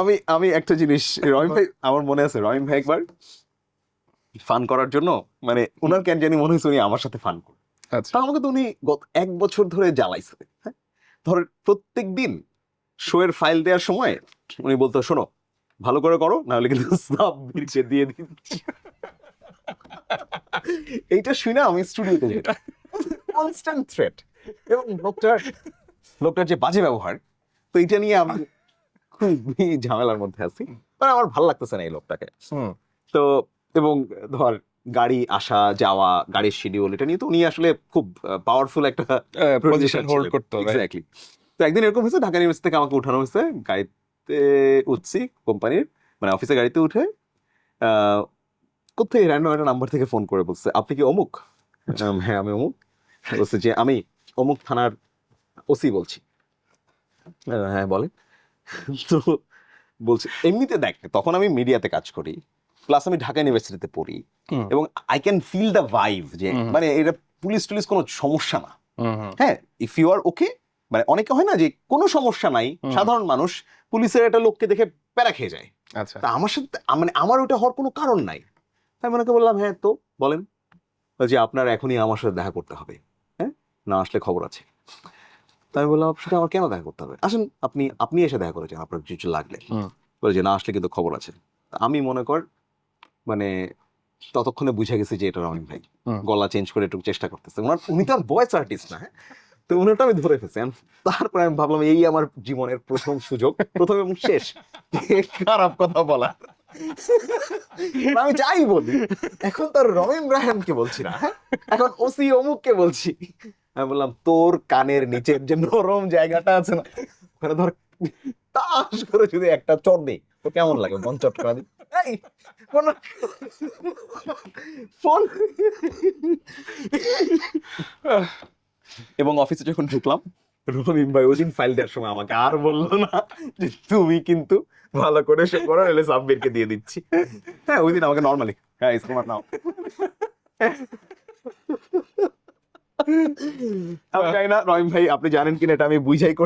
আমি আমি একটা জিনিস রহিম ভাই আমার মনে আছে রহিম ভাই একবার ফান করার জন্য মানে ওনার কেন জানি মনে হয়েছে উনি আমার সাথে ফান করবে আচ্ছা। তা আমাকে তো উনি গত এক বছর ধরে জ্বালাইছে। হ্যাঁ? ধর প্রত্যেক দিন শো এর ফাইল দেওয়ার সময় উনি বলতো শোনো ভালো করে করো নাহলে কিন্তু সাব্বিরকে দিয়ে দিচ্ছি এইটা শুনে আমি স্টুডিওতে যেতাম কনস্ট্যান্ট থ্রেট এবং লোকটার লোকটার যে বাজে ব্যবহার তো এটা নিয়ে আমি খুবই ঝামেলার মধ্যে আছি। মানে আমার ভালো লাগতেছে না এই লোকটাকে। তো এবং ধর গাড়ি আসা যাওয়া গাড়ির শিডিউল এটা নিয়ে তো উনি আসলে খুব পাওয়ারফুল একটা পজিশন হোল্ড করতে এক্স্যাক্টলি তো একদিন এরকম হয়েছে ঢাকা ইউনিভার্সিটি থেকে আমাকে উঠানো হয়েছে। গাড়িতে উঠছি কোম্পানির মানে অফিসে গাড়িতে উঠে আহ, কোথায় র্যান্ডম একটা নাম্বার থেকে ফোন করে বলছে আপনি কি অমুক? হ্যাঁ আমি অমুক। বলছে যে আমি অমুক থানার ওসি বলছি। হ্যাঁ বলেন। তো বলছে এমনিতে দেখ তখন আমি মিডিয়াতে কাজ করি প্লাস আমি ঢাকা ইউনিভার্সিটিতে পড়ি এবং I can feel the vibe যে মানে এটা পুলিশ টুলিশ কোনো সমস্যা না। হ্যাঁ ইফ ইউ আর ওকে মানে অনেকে হয় না যে কোনো সমস্যা নাই সাধারণ মানুষ পুলিশের একটা লোককে দেখে প্যারা খেয়ে যায়। আচ্ছা। তা আমার সাথে মানে আমার ওটা হওয়ার কোনো কারণ নাই। তাই মনে বললাম হ্যাঁ তো বলেন যে আপনার এখনই আমার সাথে দেখা করতে হবে। হ্যাঁ না আসলে খবর আছে। তাই বললাম আপনার সাথে আমার কেন দেখা করতে হবে? আসেন আপনি আপনি এসে দেখা করেছেন আপনার কিছু লাগলে। বলে যে না আসলে কিন্তু খবর আছে। আমি মনে কর মানে ততক্ষণে বুঝে গেছি যে এটা রহিম ভাই। গলা চেঞ্জ করে একটু চেষ্টা করতেছে। ওনার উনি তো ভয়েস আর্টিস্ট না হ্যাঁ? তো উনারটা আমি ধরে ফেলছি। তারপরে আমি ভাবলাম এই আমার জীবনের প্রথম সুযোগ প্রথম এবং শেষ। খারাপ কথা বলা। আমি যাই বলি। এখন তো রমেন রায়হানকে বলছি না হ্যাঁ? এখন ওসি অমুককে বলছি। আমি বললাম তোর কানের নিচের যে নরম জায়গাটা আছে না ওখানে ধর তাস করে যদি একটা চট নেই তো কেমন লাগে? মন চট করা দিই ফোন এবং অফিসে যখন ঢুকলাম রহিম ভাই ওই দিন ফাইল দেওয়ার সময় আমাকে আর বলল না যে তুমি কিন্তু ভালো করে সে করো এলে সাব্বিরকে দিয়ে দিচ্ছি। হ্যাঁ ওই দিন আমাকে নর্মালি হ্যাঁ তোমার নাও। আমি জানি না রহিম ভাই আপনি জানেন কিনা এটা আমি বুঝাই করছি।